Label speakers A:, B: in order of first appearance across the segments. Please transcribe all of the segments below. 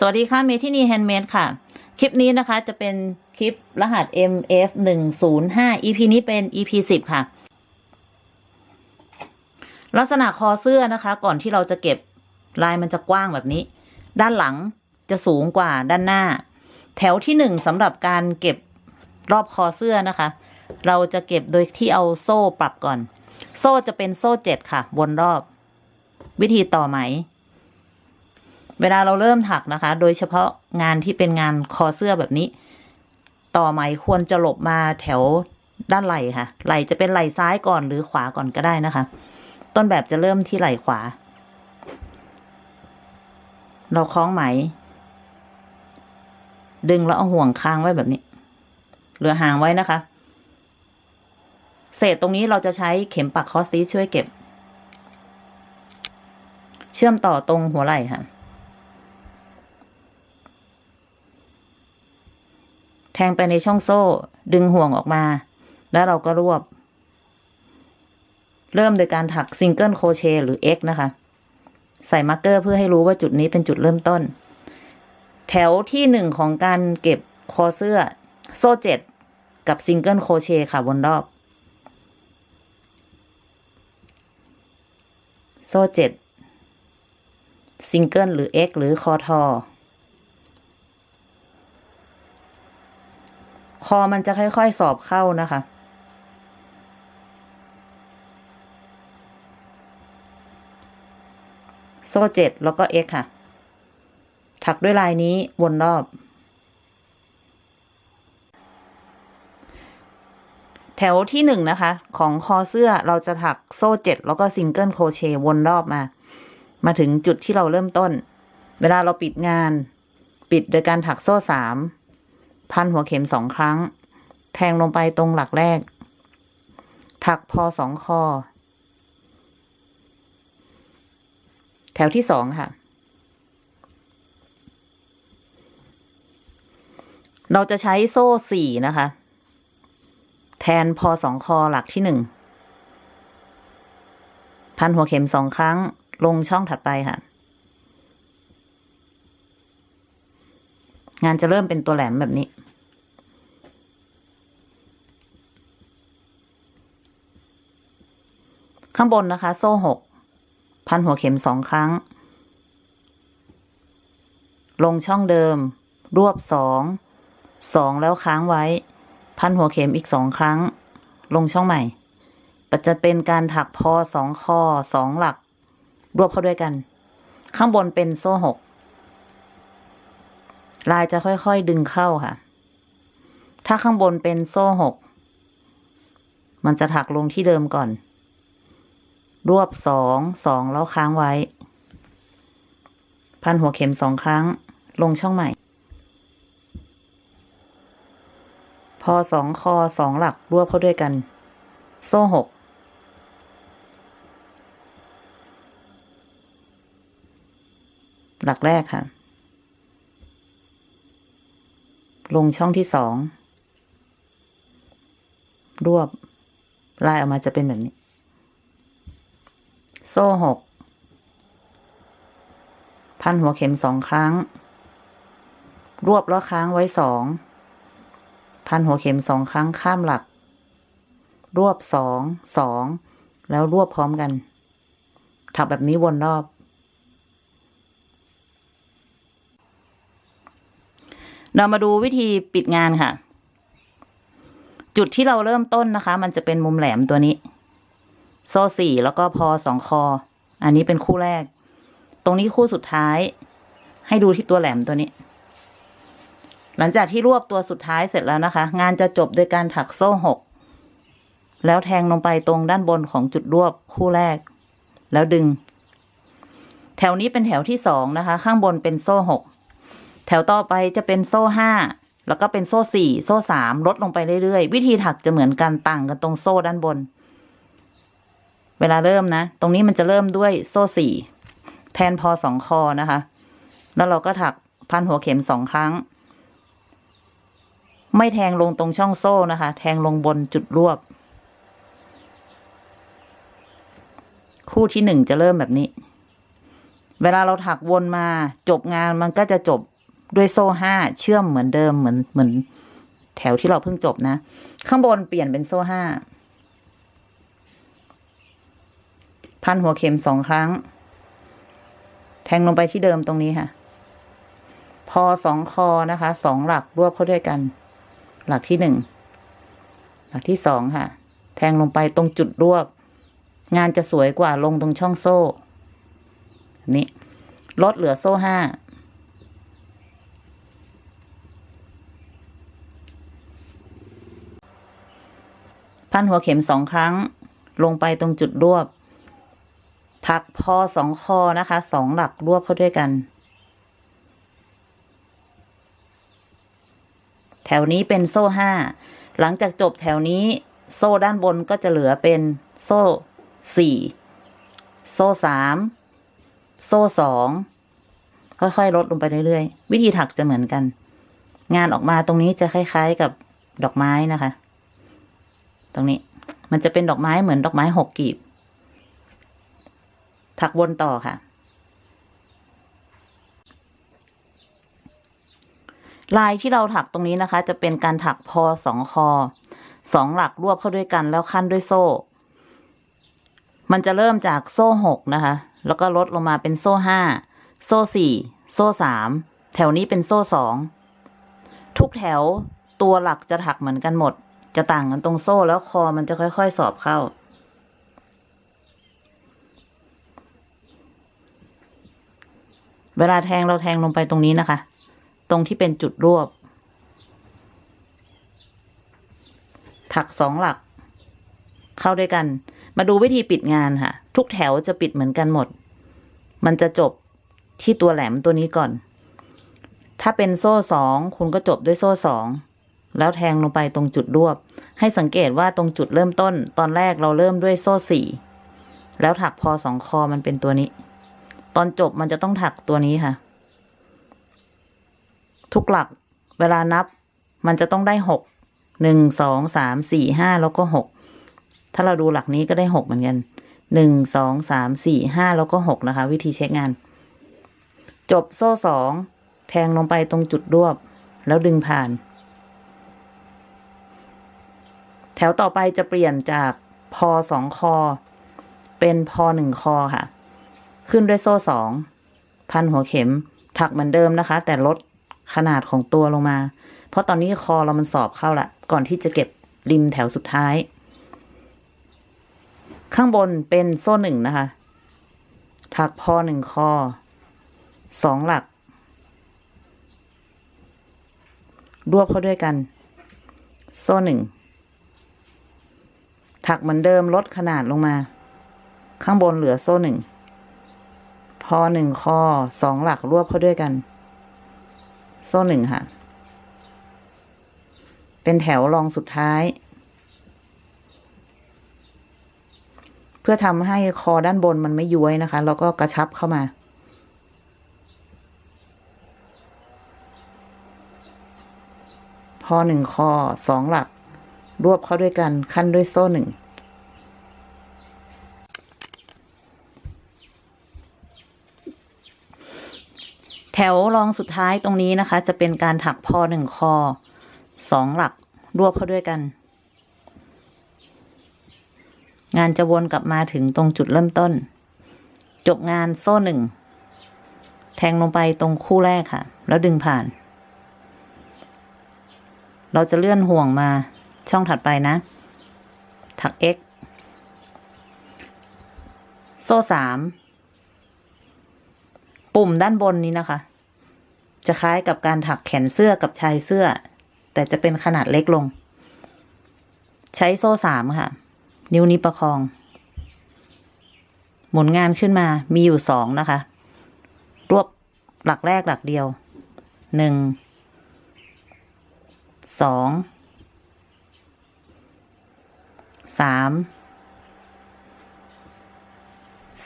A: สวัสดีค่ะเมทินีแฮนด์เมดค่ะ คลิปนี้นะคะจะเป็นคลิปรหัส MF 1 0 5 EP นี้เป็น EP 10 ค่ะ ลักษณะคอเสื้อนะคะ ก่อนที่เราจะเก็บลายมันจะกว้างแบบนี้ ด้านหลังจะสูงกว่าด้านหน้า แถวที่หนึ่งสำหรับการเก็บรอบคอเสื้อนะคะ เราจะเก็บโดยที่เอาโซ่ปรับก่อน โซ่จะเป็นโซ่เจ็ดค่ะบนรอบ วิธีต่อไหม เวลาเราเริ่มถักนะคะ โดยเฉพาะงานที่เป็นงานคอเสื้อแบบนี้ ต่อไหมควรจะหลบมาแถวด้านไหล่ค่ะ ไหล่จะเป็นไหล่ซ้ายก่อนหรือขวาก่อนก็ได้นะคะ ต้นแบบจะเริ่มที่ไหล่ขวา เราคล้องไหม ดึงแล้วเอาห่วงค้างไว้แบบนี้ เหลือหางไว้นะคะ เศษตรงนี้เราจะใช้เข็มปักคอสตีช่วยเก็บ เชื่อมต่อตรงหัวไหล่ค่ะ แทงไปในช่องโซ่ ดึงห่วงออกมา แล้วเราก็รวบ เริ่มโดยการถักซิงเกิลโคเชหรือ X นะคะ ใส่มาร์กเกอร์เพื่อให้รู้ว่าจุดนี้เป็นจุดเริ่มต้น แถวที่หนึ่งของการเก็บคอเสื้อ โซ่เจ็ดกับซิงเกิลโคเชค่ะบนรอบ โซ่เจ็ดซิงเกิลหรือ X หรือคอทอ คอมันจะค่อยๆสอบเข้านะคะ โซ่เจ็ดแล้วก็ X ค่ะ ถักด้วยลายนี้วนรอบ แถวที่หนึ่งนะคะ ของคอเสื้อเราจะถักโซ่เจ็ดแล้วก็ซิงเกิลโครเชต์วนรอบมา มาถึงจุดที่เราเริ่มต้น เวลาเราปิดงาน ปิดโดยการถักโซ่สาม พันหัวเข็มสองครั้ง แทงลงไปตรงหลักแรก ถักพอสองคอ แถวที่สองค่ะ เราจะใช้โซ่สี่นะคะ แทนพอสองคอหลักที่หนึ่ง พันหัวเข็มสองครั้ง ลงช่องถัดไปค่ะงานจะเริ่มเป็นตัวแหลมแบบนี้ ข้างบนนะคะ โซ่หกพันหัวเข็มสองครั้ง ลงช่องเดิม รวบสองสองแล้วค้างไว้ พันหัวเข็มอีกสองครั้ง ลงช่องใหม่ปัจจะเป็นการถักพอสองคอสองหลัก รวบเข้าด้วยกัน ข้างบนเป็นโซ่หกลายจะค่อยๆดึงเข้าค่ะ ถ้าข้างบนเป็นโซ่หกมันจะถักลงที่เดิมก่อน รวบสองสองแล้วค้างไว้ พันหัวเข็มสองครั้ง ลงช่องใหม่ พอสองคอสองหลักรวบเข้าด้วยกัน โซ่หกหลักแรกค่ะ ลงช่องที่สอง รวบลายออกมาจะเป็นแบบนี้ โซ่หกพันหัวเข็มสองครั้ง รวบแล้วค้างไว้สองพันหัวเข็มสองครั้งข้ามหลัก รวบสองสองแล้วรวบพร้อมกันถักแบบนี้วนรอบ เรามาดูวิธีปิดงานค่ะ จุดที่เราเริ่มต้นนะคะ มันจะเป็นมุมแหลมตัวนี้ โซ่สี่แล้วก็พอสองคอ อันนี้เป็นคู่แรก ตรงนี้คู่สุดท้าย ให้ดูที่ตัวแหลมตัวนี้ หลังจากที่รวบตัวสุดท้ายเสร็จแล้วนะคะ งานจะจบโดยการถักโซ่หกแล้วแทงลงไปตรงด้านบนของจุดรวบคู่แรก แล้วดึง แถวนี้เป็นแถวที่สองนะคะ ข้างบนเป็นโซ่หกแถวต่อไปจะเป็นโซ่ห้าแล้วก็เป็นโซ่สี่โซ่สามลดลงไปเรื่อยๆ วิธีถักจะเหมือนกันต่างกันตรงโซ่ด้านบน เวลาเริ่มนะ ตรงนี้มันจะเริ่มด้วยโซ่สี่แทนพอสองคอนะคะ แล้วเราก็ถักพันหัวเข็มสองครั้ง ไม่แทงลงตรงช่องโซ่นะคะ แทงลงบนจุดรวบ คู่ที่หนึ่งจะเริ่มแบบนี้ เวลาเราถักวนมาจบงานมันก็จะจบด้วยโซ่ห้าเชื่อมเหมือนเดิมเหมือนเหมือนแถวที่เราเพิ่งจบนะ ข้างบนเปลี่ยนเป็นโซ่ห้า พันหัวเข็มสองครั้ง แทงลงไปที่เดิมตรงนี้ค่ะ พอสองคอนะคะสองหลักรวบเข้าด้วยกัน หลักที่หนึ่งหลักที่สองค่ะ แทงลงไปตรงจุดรวบ งานจะสวยกว่าลงตรงช่องโซ่นี้ลดเหลือโซ่ห้าพันหัวเข็มสองครั้ง ลงไปตรงจุดรวบ ถักพอสองคอนะคะสองหลักรวบเข้าด้วยกัน แถวนี้เป็นโซ่ห้าหลังจากจบแถวนี้โซ่ด้านบนก็จะเหลือเป็นโซ่สี่โซ่สามโซ่สองค่อยๆ ลดลงไปเรื่อยๆ วิธีถักจะเหมือนกัน งานออกมาตรงนี้จะคล้ายๆกับดอกไม้นะคะ ตรงนี้มันจะเป็นดอกไม้เหมือนดอกไม้หกกีบ ถักวนต่อค่ะ ลายที่เราถักตรงนี้นะคะ จะเป็นการถักพอสองคอสองหลักรวบเข้าด้วยกันแล้วขั้นด้วยโซ่ มันจะเริ่มจากโซ่หกนะคะ แล้วก็ลดลงมาเป็นโซ่ห้าโซ่สี่โซ่สามแถวนี้เป็นโซ่สองทุกแถวตัวหลักจะถักเหมือนกันหมด จะต่างกันตรงโซ่แล้วคอมันจะค่อย ๆ สอบเข้า เวลาแทงเราแทงลงไปตรงนี้นะคะ ตรงที่เป็นจุดรวบ ถักสองหลัก เข้าด้วยกัน มาดูวิธีปิดงานค่ะ ทุกแถวจะปิดเหมือนกันหมด มันจะจบที่ตัวแหลมตัวนี้ก่อน ถ้าเป็นโซ่สองคุณก็จบด้วยโซ่สองแล้วแทงลงไปตรงจุดรวบ ให้สังเกตว่าตรงจุดเริ่มต้น ตอนแรกเราเริ่มด้วยโซ่สี่แล้วถักพอสองคอมันเป็นตัวนี้ ตอนจบมันจะต้องถักตัวนี้ค่ะ ทุกหลักเวลานับ มันจะต้องได้หกหนึ่งสองสามสี่ห้าแล้วก็หกถ้าเราดูหลักนี้ก็ได้หกเหมือนกันหนึ่งสองสามสี่ห้าแล้วก็หกนะคะ วิธีเช็คงาน จบโซ่สองแทงลงไปตรงจุดรวบ แล้วดึงผ่าน แถวต่อไปจะเปลี่ยนจากพอสองคอ เป็นพอหนึ่งคอค่ะ ขึ้นด้วยโซ่สองพันหัวเข็มถักเหมือนเดิมนะคะ แต่ลดขนาดของตัวลงมา เพราะตอนนี้คอเรามันสอบเข้าละก่อนที่จะเก็บริมแถวสุดท้าย ข้างบนเป็นโซ่หนึ่งนะคะ ถักพอหนึ่งคอสองหลัก รวบเข้าด้วยกัน โซ่หนึ่งถักเหมือนเดิมลดขนาดลงมา ข้างบนเหลือโซ่หนึ่ง พอหนึ่งคอสองหลักรวบเข้าด้วยกัน โซ่หนึ่งค่ะ เป็นแถวรองสุดท้าย เพื่อทำให้คอด้านบนมันไม่ย้วยนะคะ แล้วก็กระชับเข้ามา พอหนึ่งคอสองหลัก รวบเข้าด้วยกันขั้นด้วยโซ่หนึ่ง แถวรองสุดท้ายตรงนี้นะคะ จะเป็นการถักพอหนึ่งคอสองหลักรวบเข้าด้วยกัน งานจะวนกลับมาถึงตรงจุดเริ่มต้น จบงานโซ่หนึ่งแทงลงไปตรงคู่แรกค่ะ แล้วดึงผ่าน เราจะเลื่อนห่วงมาช่องถัดไปนะ ถัก x โซ่สาม ปุ่มด้านบนนี้นะคะ จะคล้ายกับการถักแขนเสื้อกับชายเสื้อ แต่จะเป็นขนาดเล็กลง ใช้โซ่สามค่ะ นิ้วนี้ประคอง หมุนงานขึ้นมามีอยู่สองนะคะ รวบหลักแรกหลักเดียวหนึ่งสองสาม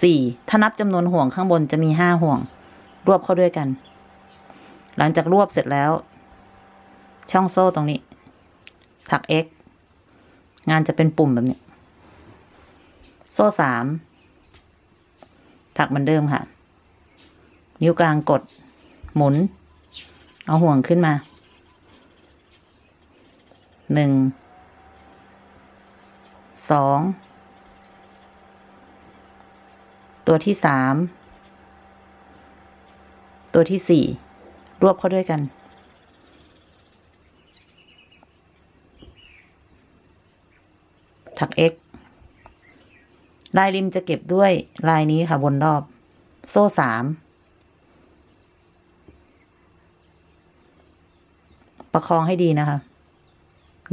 A: สี่ถ้านับจำนวนห่วงข้างบนจะมีห้าห่วง วบเข้าด้วยกัน หลังจากรวบเสร็จแล้ว ช่องโซ่ตรงนี้ ถัก x งานจะเป็นปุ่มแบบนี้ โซ่สามถักเหมือนเดิมค่ะ นิ้วกลางกด หมุน เอาห่วงขึ้นมา หนึ่ง สอง ตัวที่สาม ตัวที่สี่รวบเข้าด้วยกัน ถัก x ลายริมจะเก็บด้วยลายนี้ค่ะวนรอบ โซ่สามประคองให้ดีนะคะ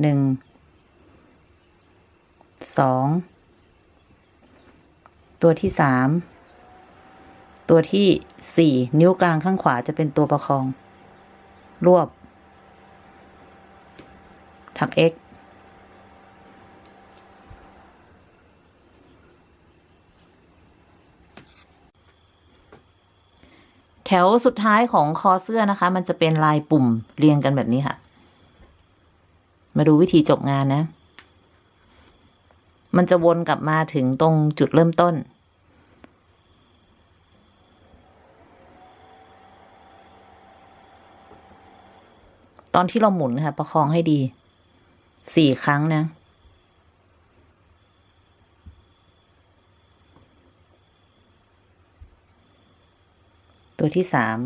A: หนึ่งสองตัวที่สาม ตัวที่สี่นิ้วกลางข้างขวาจะเป็นตัวประคอง รวบถัก x แถวสุดท้ายของคอเสื้อนะคะ มันจะเป็นลายปุ่มเรียงกันแบบนี้ค่ะ มาดูวิธีจบงานนะ มันจะวนกลับมาถึงตรงจุดเริ่มต้น ตอนที่เราหมุนค่ะ ประคองให้ดี สี่ครั้งนะ ตัวที่สาม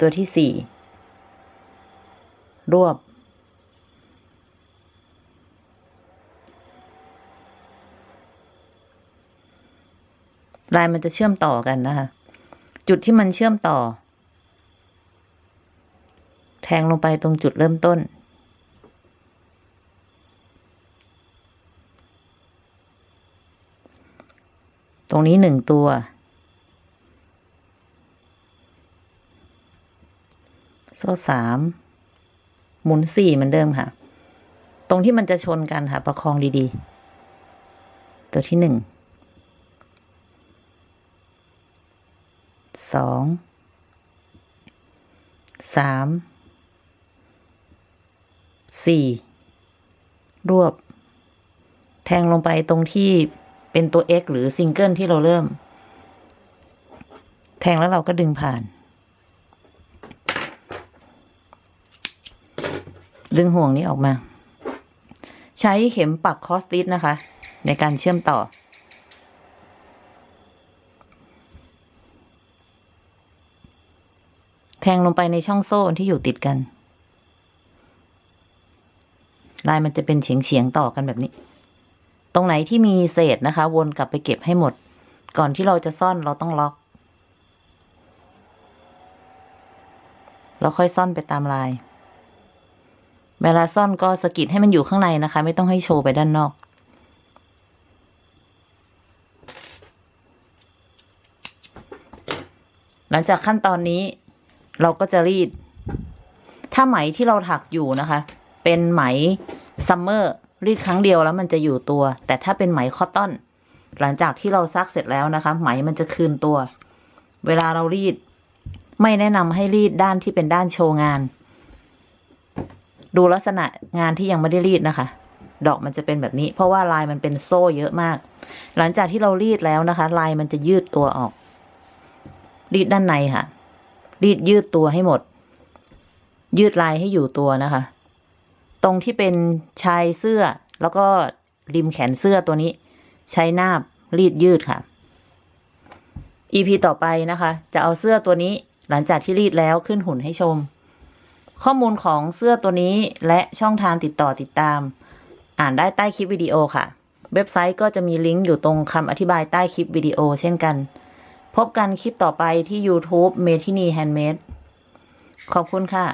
A: ตัวที่สี่ รวบ ลายมันจะเชื่อมต่อกันนะคะ จุดที่มันเชื่อมต่อ งลงไปตรงจุดเริ่มต้น ตรงนี้หนึ่งตัว โซ่สาม หมุนสี่เหมือนเดิมค่ะ ตรงที่มันจะชนกันค่ะ ประคองดีๆ ตัวที่หนึ่ง สอง สาม สี่รวบ แทงลงไปตรงที่เป็นตัว X หรือซิงเกิลที่เราเริ่ม แทงแล้วเราก็ดึงผ่าน ดึงห่วงนี้ออกมา ใช้เข็มปักคอสติสนะคะ ในการเชื่อมต่อ แทงลงไปในช่องโซ่ที่อยู่ติดกัน ลายมันจะเป็นเฉียงเฉียงๆต่อกันแบบนี้ ตรงไหนที่มีเศษนะคะ วนกลับไปเก็บให้หมด ก่อนที่เราจะซ่อนเราต้องล็อกแล้วค่อยซ่อนไปตามลาย เวลาซ่อนก็สะกิดให้มันอยู่ข้างในนะคะ ไม่ต้องให้โชว์ไปด้านนอก หลังจากขั้นตอนนี้ เราก็จะรีด ถ้าไหมที่เราถักอยู่นะคะ เป็นไหมซัมเมอร์รีดครั้งเดียวแล้วมันจะอยู่ตัว แต่ถ้าเป็นไหมคอตตอน หลังจากที่เราซักเสร็จแล้วนะคะ ไหมมันจะคืนตัว เวลาเรารีด ไม่แนะนำให้รีดด้านที่เป็นด้านโชว์งาน ดูลักษณะงานที่ยังไม่ได้รีดนะคะ ดอกมันจะเป็นแบบนี้ เพราะว่าลายมันเป็นโซ่เยอะมาก หลังจากที่เรารีดแล้วนะคะ ลายมันจะยืดตัวออก รีดด้านในค่ะ รีดยืดตัวให้หมด ยืดลายให้อยู่ตัวนะคะ ตรงที่เป็นชายเสื้อ แล้วก็ริมแขนเสื้อตัวนี้ ใช้นาบรีดยืดค่ะ EP ต่อไปนะคะ จะเอาเสื้อตัวนี้หลังจากที่รีดแล้วขึ้นหุ่นให้ชม ข้อมูลของเสื้อตัวนี้และช่องทางติดต่อติดตาม อ่านได้ใต้คลิปวิดีโอค่ะ เว็บไซต์ก็จะมีลิงก์อยู่ตรงคำอธิบายใต้คลิปวิดีโอเช่นกัน พบกันคลิปต่อไปที่ YouTube เมทินีแฮนด์เมดขอบคุณค่ะ